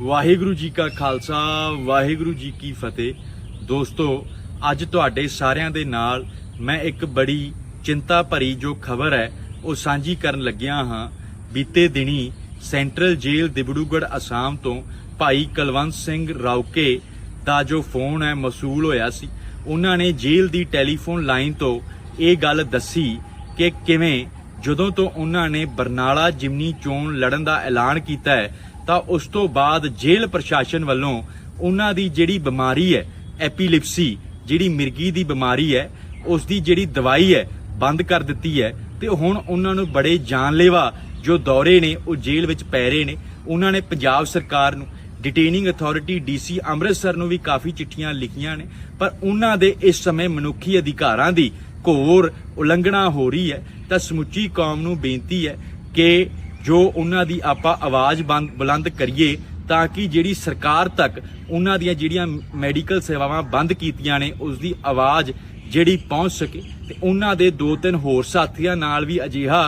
ਵਾਹਿਗੁਰੂ ਜੀ ਕਾ ਖਾਲਸਾ, ਵਾਹਿਗੁਰੂ ਜੀ ਕੀ ਫਤਿਹ। ਦੋਸਤੋ, ਅੱਜ ਤੁਹਾਡੇ ਸਾਰਿਆਂ ਦੇ ਨਾਲ ਮੈਂ ਇੱਕ ਬੜੀ ਚਿੰਤਾ ਭਰੀ ਜੋ ਖਬਰ ਹੈ, ਉਹ ਸਾਂਝੀ ਕਰਨ ਲੱਗਿਆ ਹਾਂ। ਬੀਤੇ ਦਿਨੀ ਸੈਂਟਰਲ ਜੇਲ੍ਹ ਦਿਬੜੂਗੜ ਅਸਾਮ ਤੋਂ ਭਾਈ ਕੁਲਵੰਤ ਸਿੰਘ ਰਾਉਕੇ ਦਾ ਜੋ ਫੋਨ ਹੈ, ਮਸੂਲ ਹੋਇਆ ਸੀ। ਉਹਨਾਂ ਨੇ ਜੇਲ੍ਹ ਦੀ ਟੈਲੀਫੋਨ ਲਾਈਨ ਤੋਂ ਇਹ ਗੱਲ ਦੱਸੀ ਕਿ ਕਿਵੇਂ ਜਦੋਂ ਤੋਂ ਉਹਨਾਂ ਨੇ ਬਰਨਾਲਾ ਜਿਮਨੀ ਚੋਣ ਲੜਨ ਦਾ ਐਲਾਨ ਕੀਤਾ ਹੈ ਤਾਂ ਉਸ ਤੋਂ ਬਾਅਦ ਜੇਲ੍ਹ ਪ੍ਰਸ਼ਾਸਨ ਵੱਲੋਂ ਉਹਨਾਂ ਦੀ ਜਿਹੜੀ ਬਿਮਾਰੀ ਹੈ, ਐਪੀਲਿਪਸੀ, ਜਿਹੜੀ ਮਿਰਗੀ ਦੀ ਬਿਮਾਰੀ ਹੈ, ਉਸ ਦੀ ਜਿਹੜੀ ਦਵਾਈ ਹੈ, ਬੰਦ ਕਰ ਦਿੱਤੀ ਹੈ ਤੇ ਹੁਣ ਉਹਨਾਂ ਨੂੰ ਬੜੇ ਜਾਨਲੇਵਾ ਜੋ ਦੌਰੇ ਨੇ, ਉਹ ਜੇਲ੍ਹ ਵਿੱਚ ਪੈ ਰਹੇ ਨੇ। ਉਹਨਾਂ ਨੇ ਪੰਜਾਬ ਸਰਕਾਰ ਨੂੰ ਡਿਟੇਨਿੰਗ ਅਥਾਰਟੀ ਡੀਸੀ ਅੰਮ੍ਰਿਤਸਰ ਨੂੰ ਵੀ ਕਾਫੀ ਚਿੱਠੀਆਂ ਲਿਖੀਆਂ ਨੇ, ਪਰ ਉਹਨਾਂ ਦੇ ਇਸ ਸਮੇਂ ਮਨੁੱਖੀ ਅਧਿਕਾਰਾਂ ਦੀ ਘੋਰ ਉਲੰਘਣਾ ਹੋ ਰਹੀ ਹੈ। ਤਾਂ ਸਮੁੱਚੀ ਕੌਮ ਨੂੰ ਬੇਨਤੀ ਹੈ ਕਿ ਜੋ ਉਹਨਾਂ ਦੀ ਆਪਾਂ ਆਵਾਜ਼ ਬੰਦ ਬੁਲੰਦ ਕਰੀਏ ਤਾਂ ਕਿ ਜਿਹੜੀ ਸਰਕਾਰ ਤੱਕ ਉਹਨਾਂ ਦੀਆਂ ਜਿਹੜੀਆਂ ਮੈਡੀਕਲ ਸੇਵਾਵਾਂ ਬੰਦ ਕੀਤੀਆਂ ਨੇ ਉਸ ਦੀ ਆਵਾਜ਼ ਜਿਹੜੀ ਪਹੁੰਚ ਸਕੇ ਤੇ ਉਹਨਾਂ ਦੇ ਦੋ ਤਿੰਨ ਹੋਰ ਸਾਥੀਆਂ ਨਾਲ ਵੀ ਅਜਿਹਾ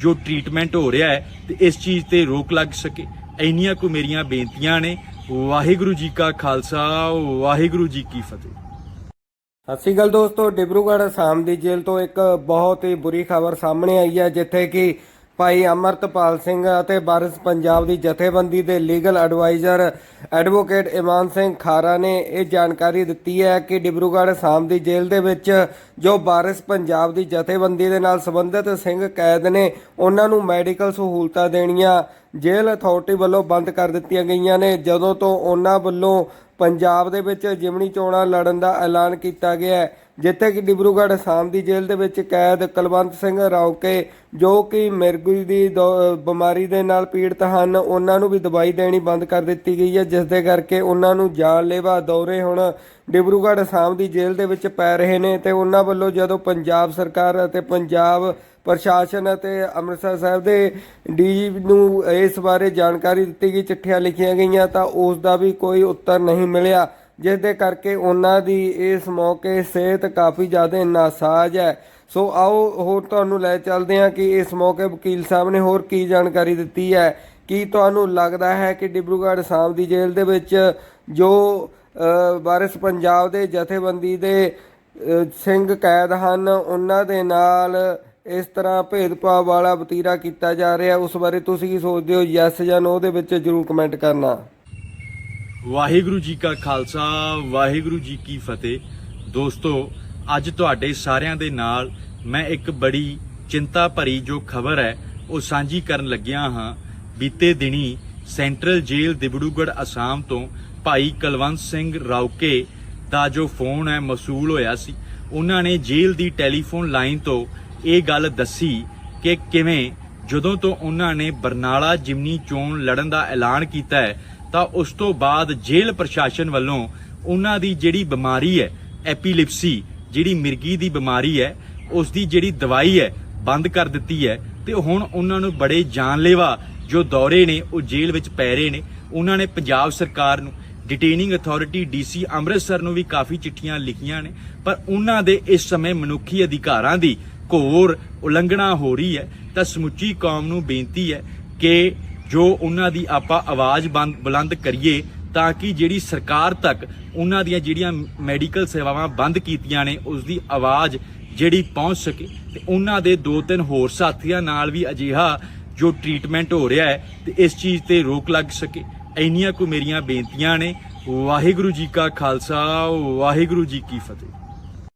ਜੋ ਟ੍ਰੀਟਮੈਂਟ ਹੋ ਰਿਹਾ ਹੈ ਤੇ ਇਸ ਚੀਜ਼ ਤੇ ਰੋਕ ਲੱਗ ਸਕੇ। ਇੰਨੀਆਂ ਕੁ ਮੇਰੀਆਂ ਬੇਨਤੀਆਂ ਨੇ। ਵਾਹਿਗੁਰੂ ਜੀ ਕਾ ਖਾਲਸਾ, ਵਾਹਿਗੁਰੂ ਜੀ ਕੀ ਫਤਿਹ। ਸਤਿ ਸ਼੍ਰੀ ਅਕਾਲ ਦੋਸਤੋ, ਡਿਬਰੂਗੜ੍ਹ ਅਸਾਮ ਦੀ ਜੇਲ੍ਹ ਤੋਂ ਇੱਕ ਬਹੁਤ ਹੀ ਬੁਰੀ ਖਬਰ ਸਾਹਮਣੇ ਆਈ ਹੈ, ਜਿੱਥੇ ਕਿ ਭਾਈ ਅਮਰਤਪਾਲ ਸਿੰਘ ਅਤੇ ਬਾਰਿਸ ਪੰਜਾਬ ਦੀ ਜਥੇਬੰਦੀ ਦੇ legal adviser advocate Iman Singh Khara ਨੇ ਇਹ ਜਾਣਕਾਰੀ ਦਿੱਤੀ ਹੈ ਕਿ ਡਿਬਰੂਗੜ੍ਹ ਅਸਾਮ ਦੀ ਜੇਲ੍ਹ ਦੇ ਵਿੱਚ ਜੋ ਬਾਰਿਸ ਪੰਜਾਬ ਦੀ ਜਥੇਬੰਦੀ ਦੇ ਨਾਲ ਸੰਬੰਧਿਤ ਸਿੰਘ ਕੈਦ ਨੇ ਉਹਨਾਂ ਨੂੰ ਮੈਡੀਕਲ ਸਹੂਲਤਾਂ ਦੇਣੀਆਂ ਜੇਲ੍ਹ ਅਥਾਰਟੀ ਵੱਲੋਂ ਬੰਦ ਕਰ ਦਿੱਤੀਆਂ ਗਈਆਂ ਨੇ। ਜਦੋਂ ਤੋਂ ਉਹਨਾਂ ਵੱਲੋਂ ਪੰਜਾਬ ਦੇ ਵਿੱਚ ਜਿਮਣੀ ਚੋਣਾਂ ਲੜਨ ਦਾ ਐਲਾਨ ਕੀਤਾ ਗਿਆ ਹੈ, ਜਿੱਥੇ ਕਿ ਡਿਬਰੂਗੜ੍ਹ ਅਸਾਮ ਦੀ ਜੇਲ੍ਹ ਦੇ ਵਿੱਚ ਕੈਦ ਕੁਲਵੰਤ ਸਿੰਘ ਰਾਉਕੇ ਜੋ ਕਿ ਮਿਰਗੀ ਦੀ ਦੌ- ਬਿਮਾਰੀ ਦੇ ਨਾਲ ਪੀੜਤ ਹਨ, ਉਹਨਾਂ ਨੂੰ ਵੀ ਦਵਾਈ ਦੇਣੀ ਬੰਦ ਕਰ ਦਿੱਤੀ ਗਈ ਹੈ, ਜਿਸ ਦੇ ਕਰਕੇ ਉਹਨਾਂ ਨੂੰ ਜਾਨਲੇਵਾ ਦੌਰੇ ਹੁਣ ਡਿਬਰੂਗੜ੍ਹ ਅਸਾਮ ਦੀ ਜੇਲ੍ਹ ਦੇ ਵਿੱਚ ਪੈ ਰਹੇ ਨੇ ਤੇ ਉਹਨਾਂ ਵੱਲੋਂ ਜਦੋਂ ਪੰਜਾਬ ਸਰਕਾਰ ਅਤੇ ਪੰਜਾਬ ਪ੍ਰਸ਼ਾਸਨ ਅਤੇ ਅੰਮ੍ਰਿਤਸਰ ਸਾਹਿਬ ਦੇ ਡੀਜੀ ਨੂੰ ਇਸ ਬਾਰੇ ਜਾਣਕਾਰੀ ਦਿੱਤੀ ਗਈ, ਚਿੱਠੀਆਂ ਲਿਖੀਆਂ ਗਈਆਂ ਤਾਂ ਉਸ ਦਾ ਵੀ ਕੋਈ ਉੱਤਰ ਨਹੀਂ ਮਿਲਿਆ ਜਿਸ ਦੇ ਕਰਕੇ ਉਹਨਾਂ ਦੀ ਇਸ ਮੌਕੇ ਸਿਹਤ ਕਾਫੀ ਜ਼ਿਆਦਾ ਨਾਸਾਜ਼ ਹੈ। ਸੋ ਆਓ ਹੋਰ ਤੁਹਾਨੂੰ ਲੈ ਚੱਲਦੇ ਹਾਂ ਕਿ ਇਸ ਮੌਕੇ ਵਕੀਲ ਸਾਹਿਬ ਨੇ ਹੋਰ ਕੀ ਜਾਣਕਾਰੀ ਦਿੱਤੀ ਹੈ। ਕੀ ਤੁਹਾਨੂੰ ਲੱਗਦਾ ਹੈ ਕਿ ਡਿਬਰੂਗੜ੍ਹ ਅਸਾਮ ਦੀ ਜੇਲ੍ਹ ਦੇ ਵਿੱਚ ਜੋ ਵਾਰਿਸ ਪੰਜਾਬ ਦੇ ਜਥੇਬੰਦੀ ਦੇ ਸਿੰਘ ਕੈਦ ਹਨ, ਉਹਨਾਂ ਦੇ ਨਾਲ ਇਸ ਤਰ੍ਹਾਂ ਭੇਦਭਾਵ ਵਾਲਾ ਵਤੀਰਾ ਕੀਤਾ ਜਾ ਰਿਹਾ, ਉਸ ਬਾਰੇ ਤੁਸੀਂ ਕੀ ਸੋਚਦੇ ਹੋ? ਯੈਸ ਜਾਂ ਨੋ ਦੇ ਵਿੱਚ ਜਰੂਰ ਕਮੈਂਟ ਕਰਨਾ। ਵਾਹਿਗੁਰੂ ਜੀ ਕਾ ਖਾਲਸਾ, ਵਾਹਿਗੁਰੂ ਜੀ ਕੀ ਫਤਿਹ। ਦੋਸਤੋ, ਅੱਜ ਤੁਹਾਡੇ ਸਾਰਿਆਂ ਦੇ ਨਾਲ ਮੈਂ ਇੱਕ ਬੜੀ ਚਿੰਤਾ ਭਰੀ ਜੋ ਖਬਰ ਹੈ, ਉਹ ਸਾਂਝੀ ਕਰਨ ਲੱਗਿਆ ਹਾਂ। ਬੀਤੇ ਦਿਨੀ ਸੈਂਟਰਲ ਜੇਲ੍ਹ ਦਿਬੜੂਗੜ ਅਸਾਮ ਤੋਂ ਭਾਈ ਕੁਲਵੰਤ ਸਿੰਘ ਰਾਉਕੇ ਦਾ ਜੋ ਫੋਨ ਹੈ, ਮਸੂਲ ਹੋਇਆ ਸੀ, ਉਹਨਾਂ ਨੇ ਜੇਲ੍ਹ ਦੀ ਟੈਲੀਫੋਨ ਲਾਈਨ ਤੋਂ ਇਹ ਗੱਲ ਦੱਸੀ ਕਿ ਕਿਵੇਂ ਜਦੋਂ ਤੋਂ ਉਹਨਾਂ ਨੇ ਬਰਨਾਲਾ ਜਿਮਨੀ ਚੋਣ ਲੜਨ ਦਾ ਐਲਾਨ ਕੀਤਾ ਹੈ, ਤਾਂ ਉਸ ਤੋਂ ਬਾਅਦ ਜੇਲ੍ਹ ਪ੍ਰਸ਼ਾਸਨ ਵੱਲੋਂ ਉਹਨਾਂ ਦੀ ਜਿਹੜੀ ਬਿਮਾਰੀ ਹੈ, ਐਪੀਲਿਪਸੀ, ਜਿਹੜੀ ਮਿਰਗੀ ਦੀ ਬਿਮਾਰੀ ਹੈ, ਉਸ ਦੀ ਜਿਹੜੀ ਦਵਾਈ ਹੈ, ਬੰਦ ਕਰ ਦਿੱਤੀ ਹੈ ਤੇ ਹੁਣ ਉਹਨਾਂ ਨੂੰ ਬੜੇ ਜਾਨਲੇਵਾ ਜੋ ਦੌਰੇ ਨੇ, ਉਹ ਜੇਲ੍ਹ ਵਿੱਚ ਪੈ ਰਹੇ ਨੇ। ਉਹਨਾਂ ਨੇ ਪੰਜਾਬ ਸਰਕਾਰ ਨੂੰ ਡਿਟੇਨਿੰਗ ਅਥਾਰਟੀ ਡੀਸੀ ਅੰਮ੍ਰਿਤਸਰ ਨੂੰ ਵੀ ਕਾਫੀ ਚਿੱਠੀਆਂ ਲਿਖੀਆਂ ਨੇ, ਪਰ ਉਹਨਾਂ ਦੇ ਇਸ ਸਮੇਂ ਮਨੁੱਖੀ ਅਧਿਕਾਰਾਂ ਦੀ ਘੋਰ ਉਲੰਘਣਾ ਹੋ ਰਹੀ ਹੈ, ਤਾਂ ਸਮੁੱਚੀ ਕੌਮ ਨੂੰ ਬੇਨਤੀ ਹੈ ਕਿ ਜੋ ਉਹਨਾਂ ਦੀ ਆਪਾਂ ਆਵਾਜ਼ ਬੰਦ, ਬੁਲੰਦ ਕਰੀਏ, ਤਾਂ ਕਿ ਜਿਹੜੀ ਸਰਕਾਰ ਤੱਕ ਉਹਨਾਂ ਦੀਆਂ ਜਿਹੜੀਆਂ ਮੈਡੀਕਲ ਸੇਵਾਵਾਂ ਬੰਦ ਕੀਤੀਆਂ ਨੇ, ਉਸ ਦੀ ਆਵਾਜ਼ ਜਿਹੜੀ ਪਹੁੰਚ ਸਕੇ। ਤੇ ਉਹਨਾਂ ਦੇ ਦੋ ਤਿੰਨ ਹੋਰ ਸਾਥੀਆਂ ਨਾਲ ਵੀ ਅਜਿਹਾ ਜੋ ਟ੍ਰੀਟਮੈਂਟ ਹੋ ਰਿਹਾ ਹੈ, ਤੇ ਇਸ ਚੀਜ਼ ਤੇ ਰੋਕ ਲੱਗ ਸਕੇ। ਇੰਨੀਆਂ ਕੁ ਮੇਰੀਆਂ ਬੇਨਤੀਆਂ ਨੇ। ਵਾਹਿਗੁਰੂ ਜੀ ਕਾ ਖਾਲਸਾ, ਵਾਹਿਗੁਰੂ ਜੀ ਕੀ ਫਤਿਹ।